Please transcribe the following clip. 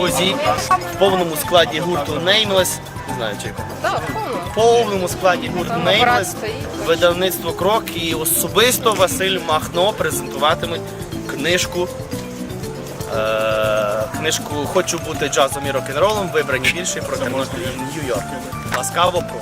Фозі в повному складі гурту Nameless. Не знаю, чи в повному складі гурту Nameless. Видавництво Крок і особисто Василь Махно презентуватиме книжку. Е, книжку Хочу бути джазом і рок-н-ролом. Вибрані більше про Тернопіль Нью-Йорк. Ласкаво про.